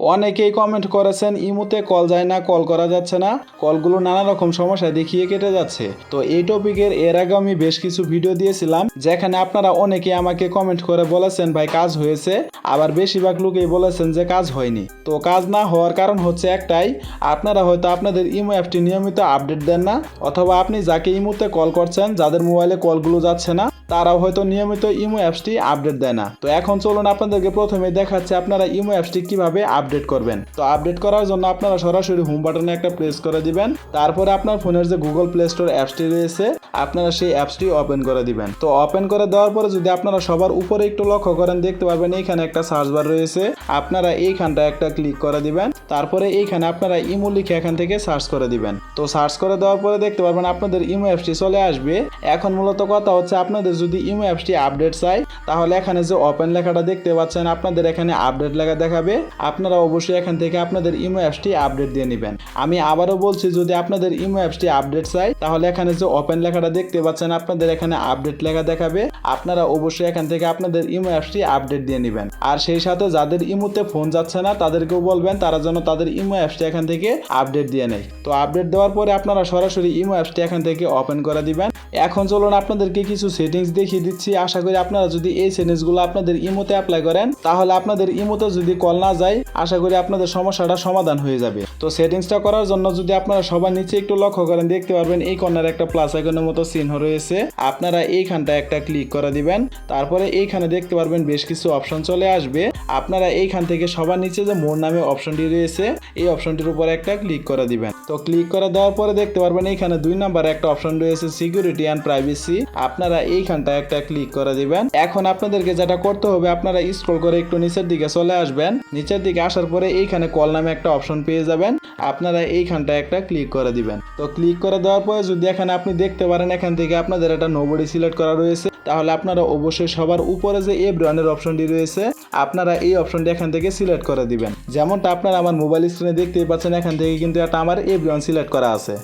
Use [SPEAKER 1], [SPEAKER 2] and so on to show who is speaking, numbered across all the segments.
[SPEAKER 1] অনেকেই কমেন্ট করেছেন, ইমুতে কল যায় না কল করা যাচ্ছে না। কলগুলো নানা রকম সমস্যা দেখিয়ে কেটে যাচ্ছে। তো এই টপিকের এর আগে আমি বেশ কিছু ভিডিও দিয়েছিলাম, যেখানে আপনারা অনেকে আমাকে কমেন্ট করে বলেছেন, ভাই, কাজ হয়েছে। আবার বেশিরভাগ লোকেই বলেছেন যে, কাজ হয়নি। তো কাজ না হওয়ার কারণ হচ্ছে একটাই, আপনারা হয়তো আপনাদের ইমো অ্যাপটি নিয়মিত আপডেট দেন না, অথবা আপনি যাকে ইমোতে কল করছেন, যাদের মোবাইলে কলগুলো যাচ্ছে না তারাও হয়তো নিয়মিত ইমো অ্যাপসটি আপডেট দেয় না। তো এখন চলুন আপনাদেরকে প্রথমে দেখাচ্ছে আপনারা ইমো অ্যাপসটি কীভাবে আপডেট করবেন। তো আপডেট করার জন্য আপনারা সরাসরি হোম বাটনে একটা প্রেস করে দিবেন। তারপরে আপনার ফোনের যে গুগল প্লে স্টোর অ্যাপসটি রয়েছে, আপনারা সেই অ্যাপসটি ওপেন করে দিবেন। তো ওপেন করে দেওয়ার পরে যদি আপনারা সবার উপরে একটু লক্ষ্য করেন, দেখতে পারবেন এইখানে একটা সার্চ বার রয়েছে। আপনারা এইখানটা একটা ক্লিক করে দিবেন। তারপরে এইখানে আপনারা ইমো লিখে এখান থেকে সার্চ করে দিবেন। তো সার্চ করে দেওয়ার পরে দেখতে পারবেন আপনাদের ইমো অ্যাপসটি চলে আসবে। এখন মূলত কথা হচ্ছে আপনাদের যদি ইমো অ্যাপসটি আপডেট চাই, তাহলে এখানে যে ওপেন লেখাটা দেখতে পাচ্ছেন, আপনাদের এখানে আপডেট লেখা দেখাবে। আপনারা অবশ্যই এখান থেকে আপনাদের ইমো অ্যাপসটি আপডেট দিয়ে নেবেন। আমি আবারও বলছি, যদি আপনাদের ইমো অ্যাপসটি আপডেট চাই, তাহলে এখানে যে ওপেন লেখাটা দেখতে পাচ্ছেন, আপনাদের এখানে আপডেট লেখা দেখাবে। আপনারা অবশ্যই এখান থেকে আপনাদের ইমো অ্যাপসটি আপডেট দিয়ে নেবেন। আর সেই সাথে যাদের ইমোতে ফোন যাচ্ছে না, তাদেরকেও বলবেন, তারা যেন তাদের ইমো অ্যাপসটি এখান থেকে আপডেট দিয়ে নেয়। তো আপডেট দেওয়ার পরে আপনারা সরাসরি ইমো অ্যাপসটি এখান থেকে ওপেন করে দিবেন। এখন চলুন আপনাদেরকে কিছু সেটিংস দেখিয়ে দিচ্ছি। আশা করি আপনারা যদি এই সেটিংসগুলো আপনাদের ইমোতে অ্যাপ্লাই করেন, তাহলে আপনাদের ইমোতে যদি কল না যায়, আশা করি আপনাদের সমস্যাটা সমাধান হয়ে যাবে। তো সেটিংসটা করার জন্য যদি আপনারা সবার নিচে একটু লক্ষ্য করেন, দেখতে পারবেন এই কর্নার একটা প্লাস আইকনের মতো চিহ্ন রয়েছে। আপনারা এইখানটা একটা ক্লিক করে দিবেন। তারপরে এইখানে দেখতে পারবেন বেশ কিছু অপশন চলে আসবে। আপনারা এইখান থেকে সবার নিচে যে মোর নামে অপশনটি রয়েছে, এই অপশনটির উপর একটা ক্লিক করে দিবেন। তো ক্লিক করে দেওয়ার পরে দেখতে পারবেন এইখানে দুই নাম্বার একটা অপশন রয়েছে সিকিউরিটি অ্যান্ড প্রাইভেসি আপনারা এইখানটা একটা ক্লিক করে দিবেন। এখন আপনাদেরকে যেটা করতে হবে, আপনারা স্ক্রল করে একটু নিচের দিকে চলে আসবেন। নিচের দিকে আসার পরে এইখানে কল নামে একটা অপশন পেয়ে যাবেন। আপনারা এইখানটা একটা ক্লিক করে দিবেন। তো ক্লিক করে দেওয়ার পরে যদি এখানে আপনি দেখতে পারেন, এখান থেকে আপনাদের একটা নোবডি সিলেক্ট করা রয়েছে। তাহলে আপনারা অবশ্যই সবার উপরে যে এ ব্রান্ডের অপশনটি রয়েছে, আপনারা এই অপশনটি এখান থেকে সিলেক্ট করে দিবেন। যেমনটা আপনারা আমার মোবাইল স্ক্রিনে দেখতেই পাচ্ছেন, এখান থেকে কিন্তু একটা আমার এ ব্রান্ড সিলেক্ট করা আছে।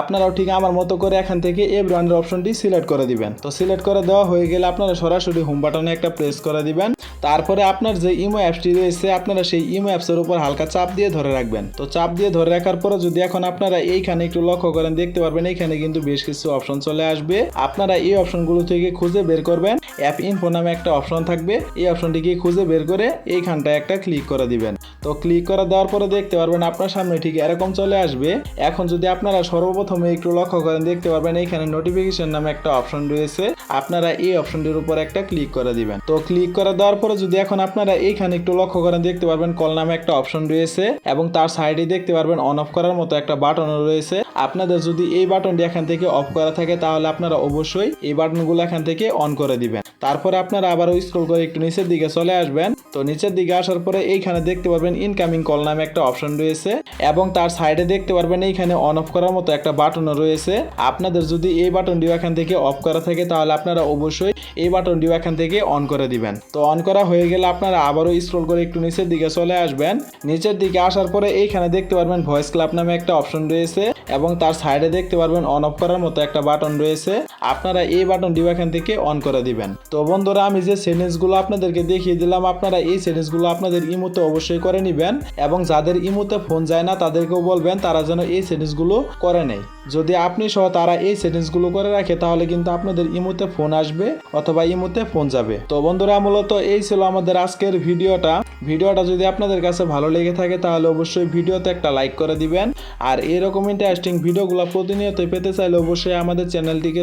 [SPEAKER 1] আপনারাও ঠিক আমার মতো করে এখান থেকে এ ব্রান্ডের অপশনটি সিলেক্ট করে দিবেন। তো সিলেক্ট করে দেওয়া হয়ে গেলে আপনারা সরাসরি হোম বাটনে একটা প্রেস করে দিবেন। তারপরে আপনার যে ইমো অ্যাপসটি রয়েছে, আপনারা সেই ইমো অ্যাপসের উপর হালকা চাপ দিয়ে ধরে রাখবেন। তো চাপ দিয়ে ধরে রাখার পরে যদি এখন আপনারা এইখানে একটু লক্ষ্য করেন, দেখতে পারবেন এইখানে কিন্তু বেশ কিছু অপশন চলে আসবে। আপনারা এই অপশনগুলো থেকে খুঁজে বের করবেন। অ্যাপ ইনফো নামে একটা অপশন থাকবে। এই অপশনটিকে খুঁজে বের করে এইখানটায় একটা ক্লিক করে দিবেন। তো ক্লিক করে দেওয়ার পরে দেখতে পারবেন আপনার সামনে ঠিক এরকম চলে আসবে। এখন যদি আপনারা সর্বপ্রথমে একটু লক্ষ্য করেন, দেখতে পারবেন এইখানে নোটিফিকেশন নামে একটা অপশন রয়েছে। আপনারা এই অপশনটির উপর একটা ক্লিক করে দিবেন। তো ক্লিক করে দেওয়ার পরে যদি এখন আপনারা এইখানে একটু লক্ষ্য করেন, দেখতে পারবেন কল নামে একটা অপশন রয়েছে এবং তার সাইডে দেখতে পারবেন অন অফ করার মতো একটা বাটন রয়েছে। আপনাদের যদি এই বাটনটি এখান থেকে অফ করা থাকে, তাহলে আপনারা অবশ্যই এই বাটনগুলো এখান থেকে অন করে দিবেন। তারপরে আপনারা আবারও স্ক্রল করে একটু নিচের দিকে চলে আসবেন। তো নিচের দিকে আসার পরে এইখানে দেখতে পারবেন ইনকামিং কল নামে একটা অপশন রয়েছে এবং তার সাইডে দেখতে পারবেন এইখানে অন অফ করার মতো একটা বাটনও রয়েছে। আপনাদের যদি এই বাটনটিও এখান থেকে অফ করা থাকে, তাহলে আপনারা অবশ্যই এই বাটনটিও এখান থেকে অন করে দিবেন। তো অন করা হয়ে গেলে আপনারা আবারও স্ক্রল করে একটু নিচের দিকে চলে আসবেন। নিচের দিকে আসার পরে এইখানে দেখতে পারবেন ভয়েস ক্লাব নামে একটা অপশন রয়েছে এবং তার সাইডে দেখতে পারবেন অন অফ করার মতো একটা বাটন রয়েছে। আপনারা এই বাটনটিও এখান থেকে অন করে দিবেন। তো বন্ধুরা, আমি যে সেটিংসগুলো আপনাদেরকে দেখিয়ে দিলাম, আপনারা এই সেটিংসগুলো আপনাদের ইমোতে অবশ্যই করে নেবেন এবং যাদের ইমোতে ফোন যায় না, তাদেরকেও বলবেন তারা যেন এই সেটিংসগুলো করে নেয়। যদি আপনি সহ তারা এই সেটিংসগুলো করে রাখে, তাহলে কিন্তু আপনাদের ইমোতে ফোন আসবে অথবা ইমোতে ফোন যাবে। তো বন্ধুরা, মূলত এই ছিল আমাদের আজকের ভিডিওটা। ভিডিওটা যদি আপনাদের কাছে ভালো লেগে থাকে, তাহলে অবশ্যই ভিডিওতে একটা লাইক করে দিবেন। আর এরকম ইন্টারেস্টিং ভিডিওগুলো প্রতিনিয়ত পেতে চাইলে অবশ্যই আমাদের চ্যানেলটিকে